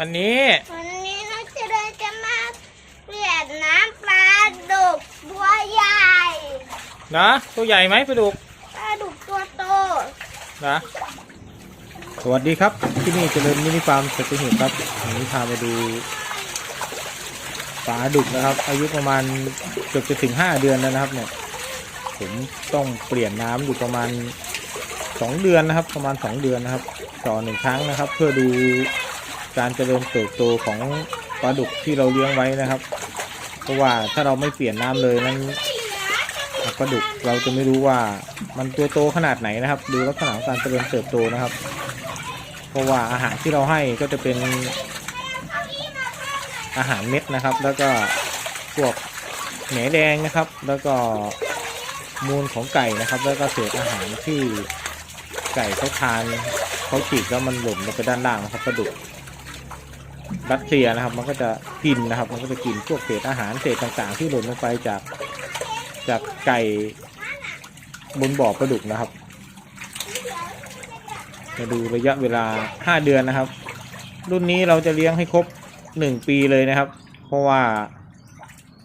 วันนี้วันนี้น้องเจริญจะมาเปลี่ยนน้ำปลาดุกตัวใหญ่นะตัวใหญ่ไหมปลาดุกปลาดุกตัวโตนะสวัสดีครับ ที่นี่เจริญมินิฟาร์มสตูดิโอครับวันนี้พามาดูปลาดุกนะครับ อายุประมาณเกือบจะถึงห้าเดือนแล้วนะครับเนี่ยผมต้องเปลี่ยนน้ำอยู่ประมาณสองเดือนนะครับ ประมาณสองเดือนนะครับ ต่อหนึ่งครั้งนะครับ เพื่อดู การเจริญเติบโตของปลาดุกที่เราเลี้ยงไว้นะครับ เพราะว่าถ้าเราไม่เปลี่ยนน้ำเลยนั้นปลาดุกเราจะไม่รู้ว่ามันตัวโตขนาดไหนนะครับ ดูลักษณะของการเจริญเติบโตนะครับ เพราะว่าอาหารที่เราให้ก็จะเป็นอาหารเม็ดนะครับ แล้วก็พวกแหนแดงนะครับ แล้วก็มูลของไก่นะครับ แล้วก็เศษอาหารที่ไก่เขาทานเขาฉีกแล้วมันหล่นลงไปด้านล่างนะครับปลาดุก รัสเซียนะครับ มันก็จะกินนะครับ มันก็จะกินพวกเศษอาหารเศษต่างๆ ที่หล่นลงไปจากจากไก่บนบ่อปลาดุกนะครับมาดูระยะเวลา 5 เดือนนะครับ รุ่นนี้เราจะเลี้ยงให้ครบ 1 ปีเลยนะครับ เพราะว่า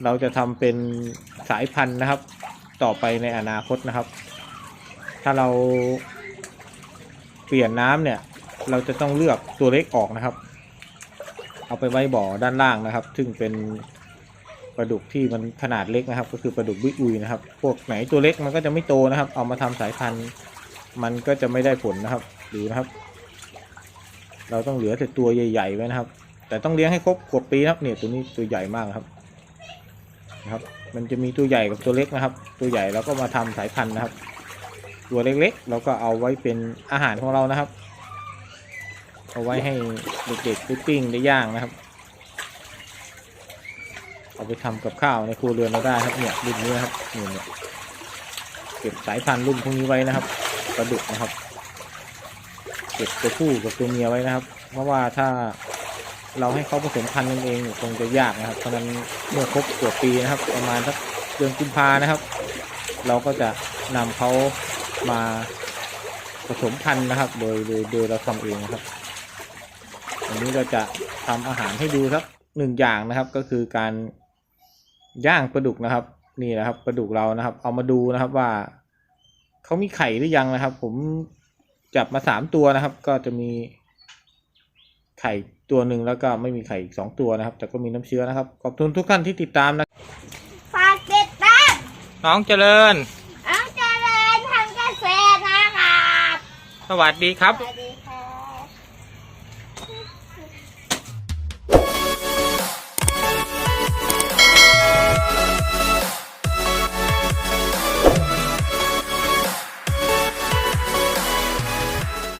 เราจะทำเป็นสายพันธุ์นะครับ ต่อไปในอนาคตนะครับ ถ้าเราเปลี่ยนน้ำเนี่ย เราจะต้องเลือกตัวเล็กออกนะครับ เอาไปไว้บ่อด้านล่างนะครับ ซึ่งเป็นปลาดุกที่มันขนาดเล็กนะครับ ก็คือปลาดุกบิ๊กอุยนะครับ พวกไหนตัวเล็กมันก็จะไม่โตนะครับ เอามาทำสายพันธุ์ มันก็จะไม่ได้ผลนะครับดูนะครับ เราต้องเหลือแต่ตัวใหญ่ๆไว้นะครับ แต่ต้องเลี้ยงให้ครบกว่าปีนะครับเนี่ยตัวนี้ตัวใหญ่มากครับนะครับ มันจะมีตัวใหญ่กับตัวเล็กนะครับ ตัวใหญ่เราก็มาทำสายพันธุ์นะครับ ตัวเล็กๆเราก็เอาไว้เป็นอาหารของเรานะครับ เอาไว้ให้เด็กๆได้ปิ้งได้ย่างนะครับ เอาไปทำกับข้าวในครัวเรือนเราได้ครับเนี่ยรุ่นนี้ครับเนี่ยเนี่ยเก็บสายพันธุ์รุ่นพวกนี้ไว้นะครับปลาดุกนะครับ เก็บตัวผู้กับตัวเมียไว้นะครับ เพราะว่าถ้าเราให้เขาผสมพันธุ์กันเองเนี่ยคงจะยากนะครับเพราะนั้นเมื่อครบตัวปีนะครับ ประมาณสักเดือนกุมภานะครับ เราก็จะนำเขามาผสมพันธุ์นะครับ โดยโดยโดยเราทำเองนะครับ วันนี้เราจะทำอาหารให้ดูสักหนึ่งอย่างนะครับ ก็คือการย่างปลาดุกนะครับ นี่นะครับปลาดุกเรานะครับ เอามาดูนะครับว่าเขามีไข่หรือยังนะครับ ผมจับมาสามตัวนะครับ ก็จะมีไข่ตัวหนึ่งแล้วก็ไม่มีไข่อีกสองตัวนะครับ แต่ก็มีน้ำเชื้อนะครับ ขอบคุณทุกท่านที่ติดตามนะฝากติดตามน้องเจริญน้องเจริญทำเกษตรนะครับสวัสดีครับสวัสดี